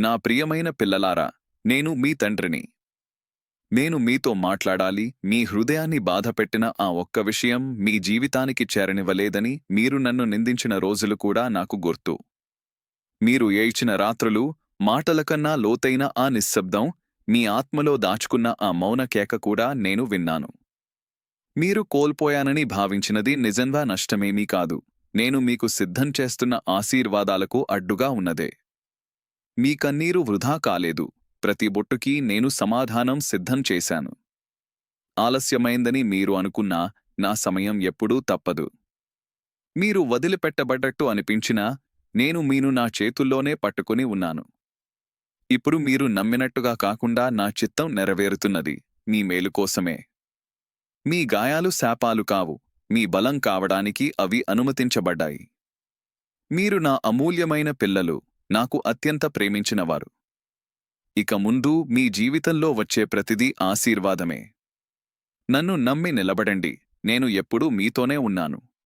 నా ప్రియమైన పిల్లలారా నేను మీ తండ్రిని. నేను మీతో మాట్లాడాలి మీ హృదయాన్ని బాధపెట్టిన ఆ ఒక్క విషయం మీ జీవితానికి చేరనివ్వలేదని మీరు నన్ను నిందించిన రోజులు కూడా నాకు గుర్తు. మీరు ఏడ్చిన రాత్రులు మాటల కన్నా లోతైన ఆ నిశ్శబ్దం మీ ఆత్మలో దాచుకున్న ఆ మౌన కేక కూడా నేను విన్నాను. మీరు కోల్పోయానని భావించినది నిజంగా నష్టమేమీ కాదు. నేను మీకు సిద్ధం చేస్తున్న ఆశీర్వాదాలకు అడ్డుగా ఉన్నదే. మీ కన్నీరు వృధా కాలేదు. ప్రతి బొట్టుకి నేను సమాధానం సిద్ధం చేశాను. ఆలస్యమైందని మీరు అనుకున్నా నా సమయం ఎప్పుడూ తప్పదు. మీరు వదిలిపెట్టబడ్డట్టు అనిపించినా నేను మీను నా చేతుల్లోనే పట్టుకుని ఉన్నాను. ఇప్పుడు మీరు నమ్మినట్టుగా కాకుండా నా చిత్తం నెరవేరుతున్నది మీ మేలు కోసమే. మీ గాయాలు శాపాలు కావు. మీ బలం కావడానికి అవి అనుమతించబడ్డాయి. మీరు నా అమూల్యమైన పిల్లలు. నాకు అత్యంత ప్రేమించినవారు. ఇక ముందు మీ జీవితంలో వచ్చే ప్రతిదీ ఆశీర్వాదమే. నన్ను నమ్మి నిలబడండి. నేను ఎప్పుడూ మీతోనే ఉన్నాను.